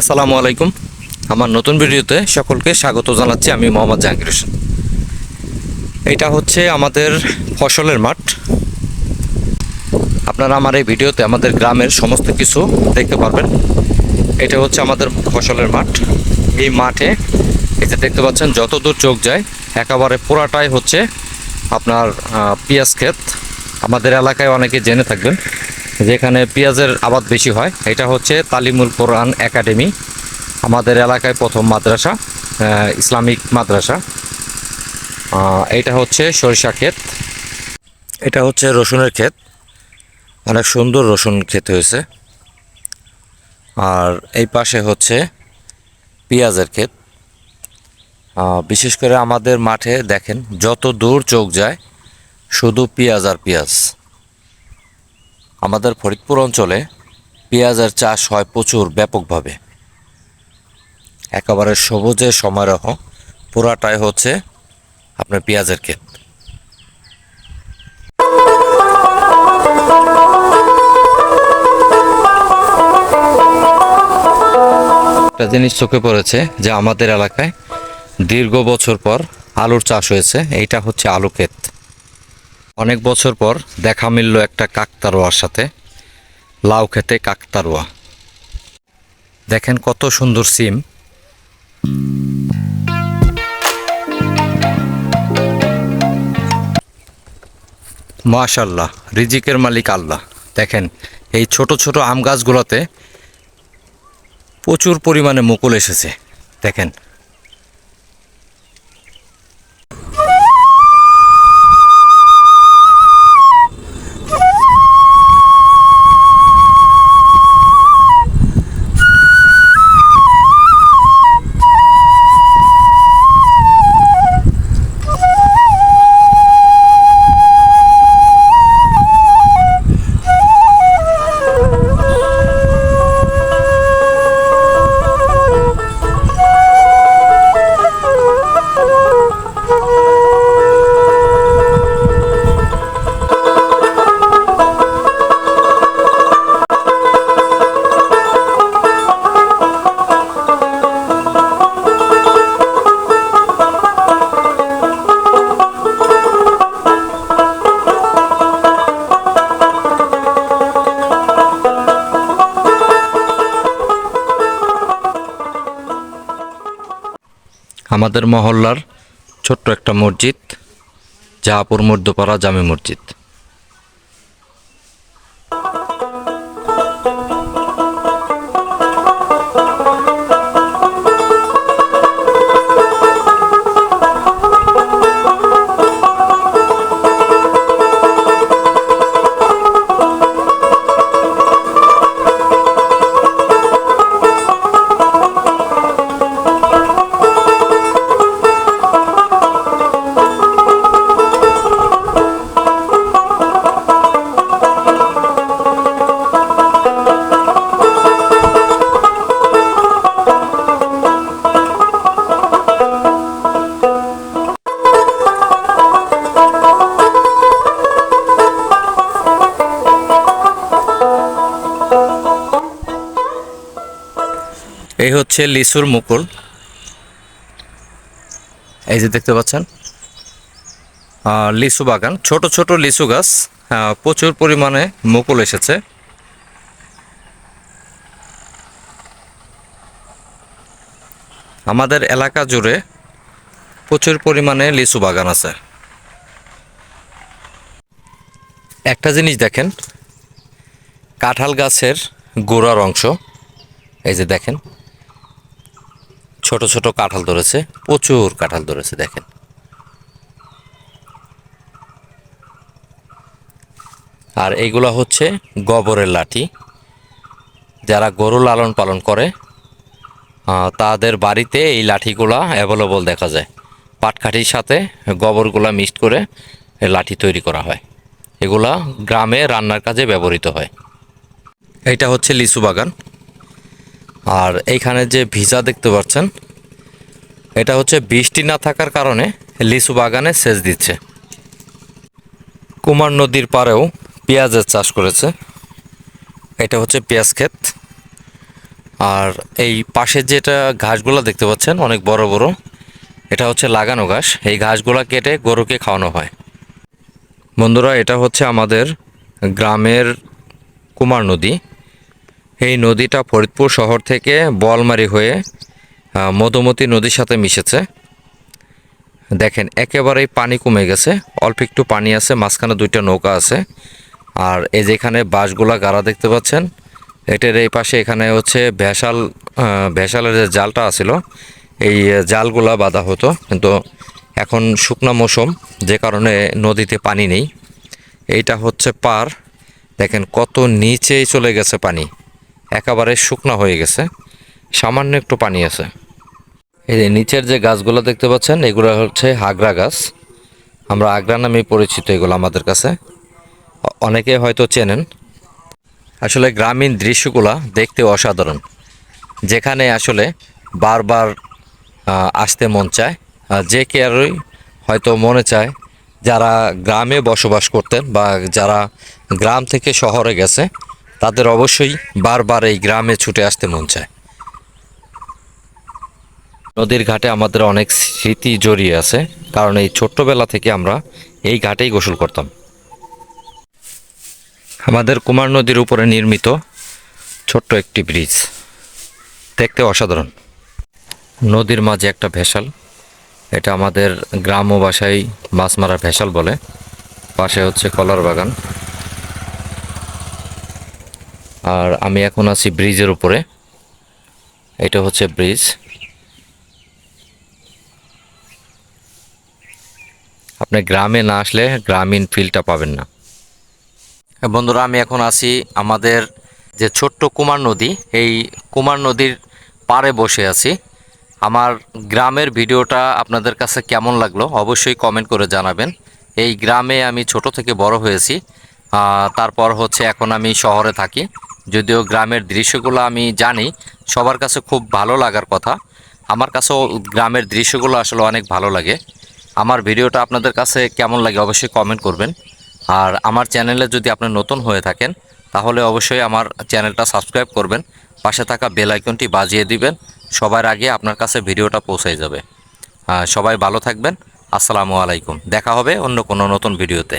আসসালামু আলাইকুম। আমার নতুন ভিডিওতে সকলকে স্বাগত জানাচ্ছি আমি মোহাম্মদ জাহাঙ্গীর হোসেন। এটা হচ্ছে আমাদের ফসলের মাঠ। আপনারা আমার এই ভিডিওতে আমাদের গ্রামের সমস্ত কিছু দেখতে পারবেন। এটা হচ্ছে আমাদের ফসলের মাঠ। এই মাঠে যে দেখতে পাচ্ছেন যত দূর চোখ যায়, একেবারে পুরাটাই হচ্ছে আপনার পেঁয়াজ ক্ষেত। আমাদের এলাকায় অনেকে জেনে থাকবেন। যেখানে পেঁয়াজের আবাদ বেশি হয়, এটা হচ্ছে তালিমুল কোরআন একাডেমি, আমাদের এলাকায় প্রথম মাদ্রাসা ইসলামিক মাদ্রাসা। এটা হচ্ছে সরিষা ক্ষেত। এটা হচ্ছে রসুনের ক্ষেত। অনেক সুন্দর রসুন ক্ষেত হয়েছে। আর এই পাশে হচ্ছে পেঁয়াজের ক্ষেত। বিশেষ করে আমাদের মাঠে দেখেন, যত দূর চোখ যায়, শুধু পেঁয়াজ আর পেঁয়াজ। আমাদের ফরিদপুর অঞ্চলে পেঁয়াজের চাষ হয় প্রচুর ব্যাপকভাবে। একেবারে সবুজে সমারোহ, পুরাটাই হচ্ছে আপনার পেঁয়াজের ক্ষেত। একটা জিনিস চোখে পড়েছে যে আমাদের এলাকায় দীর্ঘ বছর পর আলুর চাষ হয়েছে, এইটা হচ্ছে আলু ক্ষেত। অনেক বছর পর দেখা মিলল একটা কাকতারোয়ার সাথে, লাউ খেতে কাকতারোয়া। দেখেন কত সুন্দর সিম। মাশাল্লাহ, রিজিকের মালিক আল্লাহ। দেখেন, এই ছোট ছোট আম গাছগুলোতে প্রচুর পরিমাণে মুকুল এসেছে। দেখেন আমাদের মহল্লার ছোট্ট একটা মসজিদ জাহাপুর মধ্যপাড়া জামে মসজিদ। এই হচ্ছে লিচুর মুকুল। এই যে দেখতে পাচ্ছেন লিচু বাগান। ছোট ছোট লিচু গাছ প্রচুর পরিমাণে মুকুল এসেছে। আমাদের এলাকা জুড়ে প্রচুর পরিমাণে লিচু বাগান আছে। একটা জিনিস দেখেন, কাঁঠাল গাছের গোড়ার অংশ, এই যে দেখেন ছোট ছোট কাঁঠাল ধরেছে, প্রচুর কাঁঠাল ধরেছে, দেখেন। আর এইগুলা হচ্ছে গোবরের লাঠি। যারা গরু লালন পালন করে তাদের বাড়িতে এই লাঠিগুলা অ্যাভেলেবল দেখা যায়। পাটকাঠির সাথে গোবরগুলা মিক্সড করে লাঠি তৈরি করা হয়। এগুলা গ্রামে রান্নার কাজে ব্যবহৃত হয়। এটা হচ্ছে লিচু বাগান। আর এইখানে যে ভিজা দেখতে পাচ্ছেন, এটা হচ্ছে বৃষ্টি না থাকার কারণে লিচু বাগানে সেচ দিচ্ছে। কুমার নদীর পাড়েও পেঁয়াজের চাষ করেছে। এটা হচ্ছে পেঁয়াজ ক্ষেত। আর এই পাশে যেটা ঘাসগুলো দেখতে পাচ্ছেন, অনেক বড় বড়, এটা হচ্ছে লাগানো ঘাস। এই ঘাসগুলো কেটে গরুকে খাওয়ানো হয়। বন্ধুরা, এটা হচ্ছে আমাদের গ্রামের কুমার নদী। এই নদীটা ফরিদপুর শহর থেকে বলমারি হয়ে মধুমতি নদীর সাথে মিশেছে। দেখেন, একেবারেই পানি কমে গেছে। অল্প একটু পানি আছে, মাঝখানে দুইটা নৌকা আছে। আর এই যেখানে বাঁশগুলা গাড়া দেখতে পাচ্ছেন, এটার এই পাশে এখানে হচ্ছে ভেসাল ভেসালের যে জালটা আছিল, এই জালগুলা বাঁধা হতো। কিন্তু এখন শুকনা মৌসুম, যে কারণে নদীতে পানি নেই। এইটা হচ্ছে পার। দেখেন, কত নিচেই চলে গেছে পানি। একেবারে শুকনা হয়ে গেছে। সামান্য একটু পানি আছে। এই যে নিচের যে গাছগুলো দেখতে পাচ্ছেন, এগুলো হচ্ছে হাগরা গাছ। আমরা আগ্রা নামে পরিচিত এগুলো আমাদের কাছে। অনেকে হয়তো চেনেন। আসলে গ্রামীণ দৃশ্যগুলা দেখতে অসাধারণ। যেখানে আসলে বারবার আসতে মন চায়। যে কেয়ারই হয়তো মনে চায়, যারা গ্রামে বসবাস করতেন বা যারা গ্রাম থেকে শহরে গেছে তাদের অবশ্যই বারবার এই গ্রামে ছুটে আসতে মন চায়। নদীর ঘাটে আমাদের অনেক স্মৃতি জড়িয়ে আছে, কারণ এই ছোট্টবেলা থেকে আমরা এই ঘাটেই গোসল করতাম। আমাদের কুমার নদীর উপরে নির্মিত ছোট্ট একটি ব্রিজ। দেখতে অসাধারণ। নদীর মাঝে একটা ভেসাল, এটা আমাদের গ্রাম্য ভাষায় মাছ মারা ভেসাল বলে, পাশে হচ্ছে কলার বাগান। আর আমি এখন আছি ব্রিজের উপরে। এটা হচ্ছে ব্রিজ। আপনি গ্রামে না আসলে গ্রামীণ ফিলটা পাবেন না। হ্যাঁ, বন্ধুরা আমি এখন আছি আমাদের যে ছোট্ট কুমার নদী এই কুমার নদীর পাড়ে বসে আছি। আমার গ্রামের ভিডিওটা আপনাদের কাছে কেমন লাগল অবশ্যই কমেন্ট করে জানাবেন। এই গ্রামে আমি ছোট থেকে বড় হয়েছি। তারপর হচ্ছে এখন আমি শহরে থাকি। যদিও গ্রামের দৃশ্যগুলো আমি জানি, সবার কাছে খুব ভালো লাগার কথা। আমার কাছেও গ্রামের দৃশ্যগুলো আসলে অনেক ভালো লাগে। আমার ভিডিওটা আপনাদের কাছে কেমন লাগে অবশ্যই কমেন্ট করবেন। আর আমার চ্যানেলে যদি আপনি নতুন হয়ে থাকেন, তাহলে অবশ্যই আমার চ্যানেলটা সাবস্ক্রাইব করবেন। পাশে থাকা বেল আইকনটি বাজিয়ে দিবেন। সবার আগে আপনার কাছে ভিডিওটা পৌঁছে যাবে। সবাই ভালো থাকবেন। আসসালামু আলাইকুম। দেখা হবে অন্য কোনো নতুন ভিডিওতে।